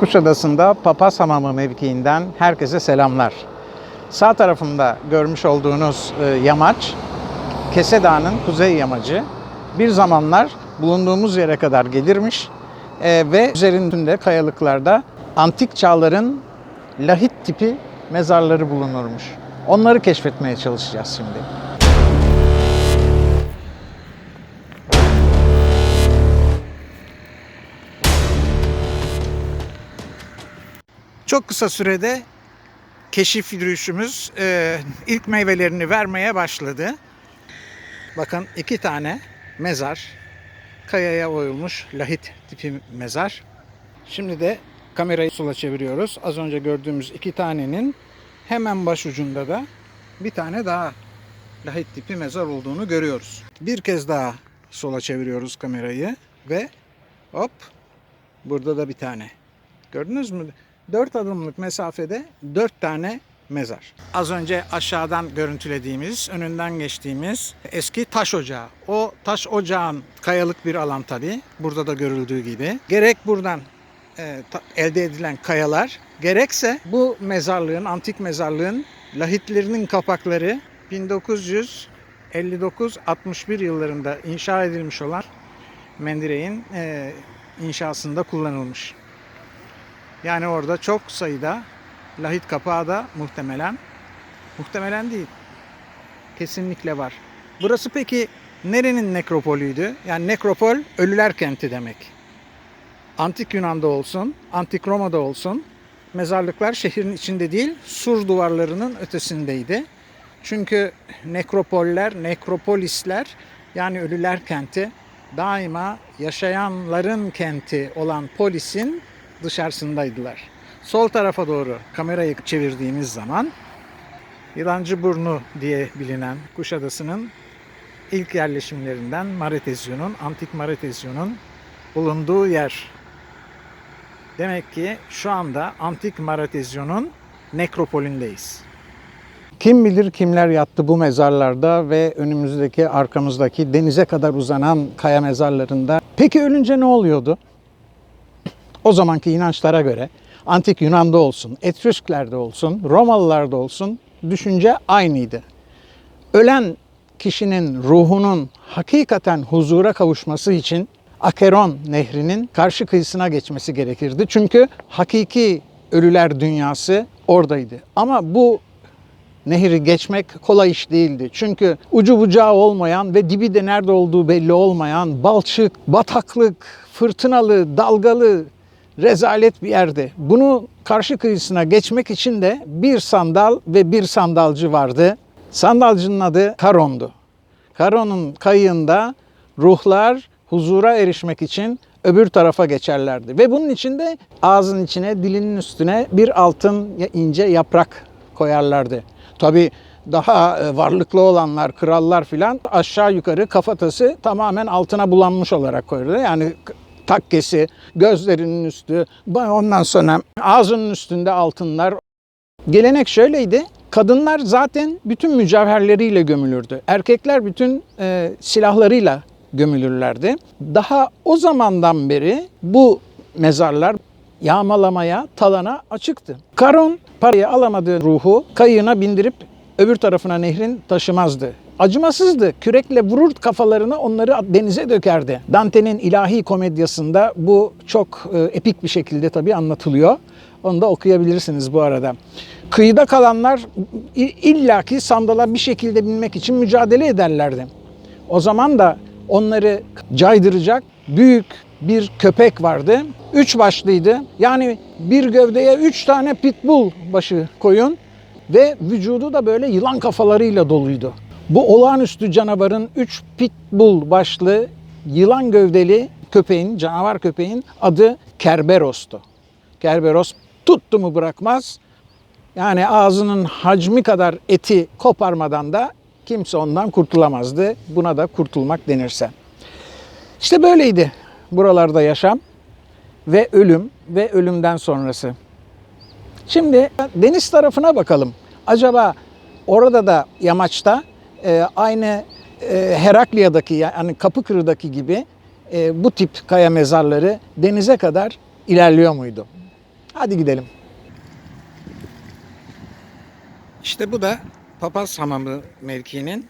Kuşadası'nda Papaz Hamamı mevkiinden herkese selamlar. Sağ tarafımda görmüş olduğunuz e, yamaç, Kese Dağı'nın kuzey yamacı. Bir zamanlar bulunduğumuz yere kadar gelirmiş e, ve üzerinde kayalıklarda antik çağların lahit tipi mezarları bulunurmuş. Onları keşfetmeye çalışacağız şimdi. Çok kısa sürede keşif yürüyüşümüz e, ilk meyvelerini vermeye başladı. Bakın iki tane mezar, kayaya oyulmuş lahit tipi mezar. Şimdi de kamerayı sola çeviriyoruz. Az önce gördüğümüz iki tanenin hemen baş ucunda da bir tane daha lahit tipi mezar olduğunu görüyoruz. Bir kez daha sola çeviriyoruz kamerayı ve hop burada da bir tane. Gördünüz mü? 4 adımlık mesafede 4 tane mezar. Az önce aşağıdan görüntülediğimiz, önünden geçtiğimiz eski taş ocağı. O taş ocağın kayalık bir alan tabi. Burada da görüldüğü gibi. Gerek buradan e, elde edilen kayalar, gerekse bu mezarlığın, antik mezarlığın lahitlerinin kapakları 1959-61 yıllarında inşa edilmiş olan Mendireğin e, inşasında kullanılmış. Yani orada çok sayıda lahit kapağı da muhtemelen muhtemelen değil. Kesinlikle var. Burası peki nerenin nekropolüydü? Yani nekropol ölüler kenti demek. Antik Yunan'da olsun, Antik Roma'da olsun mezarlıklar şehrin içinde değil, sur duvarlarının ötesindeydi. Çünkü nekropoller, nekropolisler yani ölüler kenti daima yaşayanların kenti olan polisin dışarısındaydılar. Sol tarafa doğru kamerayı çevirdiğimiz zaman Yılancı Burnu diye bilinen Kuşadası'nın ilk yerleşimlerinden Maretezyon'un, Antik Maretezyon'un bulunduğu yer. Demek ki şu anda Antik Maretezyon'un nekropolündeyiz. Kim bilir kimler yattı bu mezarlarda ve önümüzdeki arkamızdaki denize kadar uzanan kaya mezarlarında. Peki ölünce ne oluyordu? O zamanki inançlara göre antik Yunan'da olsun, Etrüsklerde olsun, Romalılarda olsun düşünce aynıydı. Ölen kişinin ruhunun hakikaten huzura kavuşması için Akeron nehrinin karşı kıyısına geçmesi gerekirdi. Çünkü hakiki ölüler dünyası oradaydı. Ama bu nehri geçmek kolay iş değildi. Çünkü ucu bucağı olmayan ve dibi de nerede olduğu belli olmayan balçık, bataklık, fırtınalı, dalgalı, rezalet bir yerde. Bunu karşı kıyısına geçmek için de bir sandal ve bir sandalcı vardı. Sandalcının adı Karon'du. Karon'un kayığında ruhlar huzura erişmek için öbür tarafa geçerlerdi. Ve bunun için de ağzın içine, dilinin üstüne bir altın ince yaprak koyarlardı. Tabi daha e, varlıklı olanlar, krallar filan aşağı yukarı kafatası tamamen altına bulanmış olarak koyardı. Yani takkesi, gözlerinin üstü, ondan sonra ağzının üstünde altınlar. Gelenek şöyleydi. Kadınlar zaten bütün mücevherleriyle gömülürdü. Erkekler bütün e, silahlarıyla gömülürlerdi. Daha o zamandan beri bu mezarlar yağmalamaya, talana açıktı. Karon parayı alamadığı ruhu kayığına bindirip öbür tarafına nehrin taşımazdı. Acımasızdı. Kürekle vurur kafalarına onları denize dökerdi. Dante'nin ilahi komedyasında bu çok e, epik bir şekilde tabii anlatılıyor. Onu da okuyabilirsiniz bu arada. Kıyıda kalanlar illaki sandala bir şekilde binmek için mücadele ederlerdi. O zaman da onları caydıracak büyük bir köpek vardı. Üç başlıydı. Yani bir gövdeye üç tane pitbull başı koyun ve vücudu da böyle yılan kafalarıyla doluydu. Bu olağanüstü canavarın üç pitbull başlı yılan gövdeli köpeğin, canavar köpeğin adı Kerberos'tu. Kerberos tuttu mu bırakmaz. Yani ağzının hacmi kadar eti koparmadan da kimse ondan kurtulamazdı. Buna da kurtulmak denirse. İşte böyleydi buralarda yaşam ve ölüm ve ölümden sonrası. Şimdi deniz tarafına bakalım. Acaba orada da yamaçta e, aynı e, Heraklia'daki yani Kapıkırı'daki gibi e, bu tip kaya mezarları denize kadar ilerliyor muydu? Hadi gidelim. İşte bu da Papaz Hamamı mevkiinin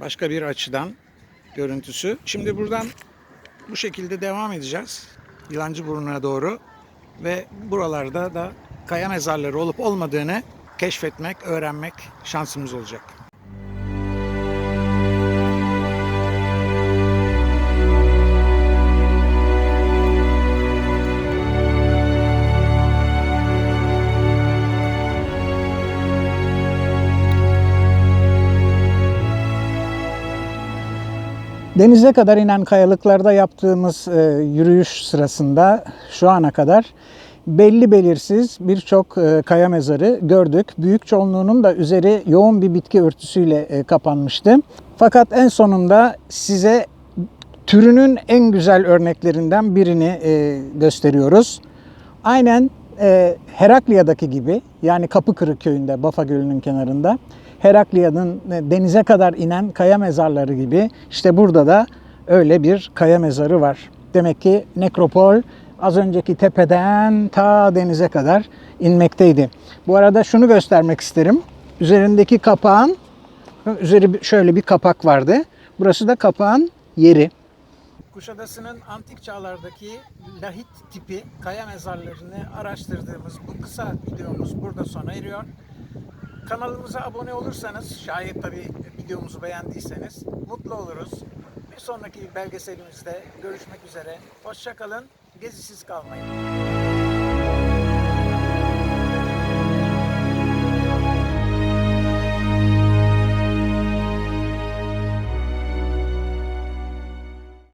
başka bir açıdan görüntüsü. Şimdi buradan bu şekilde devam edeceğiz. Yılancı Burnu'na doğru ve buralarda da kaya mezarları olup olmadığını keşfetmek, öğrenmek şansımız olacak. Denize kadar inen kayalıklarda yaptığımız e, yürüyüş sırasında şu ana kadar belli belirsiz birçok e, kaya mezarı gördük. Büyük çoğunluğunun da üzeri yoğun bir bitki örtüsüyle e, kapanmıştı. Fakat en sonunda size türünün en güzel örneklerinden birini e, gösteriyoruz. Aynen e, Heraklia'daki gibi yani Kapıkırık köyünde Bafa Gölü'nün kenarında Heraklia'nın e, denize kadar inen kaya mezarları gibi işte burada da öyle bir kaya mezarı var. Demek ki nekropol az önceki tepeden ta denize kadar inmekteydi. Bu arada şunu göstermek isterim. Üzerindeki kapağın üzeri şöyle bir kapak vardı. Burası da kapağın yeri. Kuşadası'nın antik çağlardaki lahit tipi kaya mezarlarını araştırdığımız bu kısa videomuz burada sona eriyor. Kanalımıza abone olursanız, şayet tabi videomuzu beğendiyseniz mutlu oluruz. Bir sonraki belgeselimizde görüşmek üzere. Hoşçakalın, gezisiz kalmayın.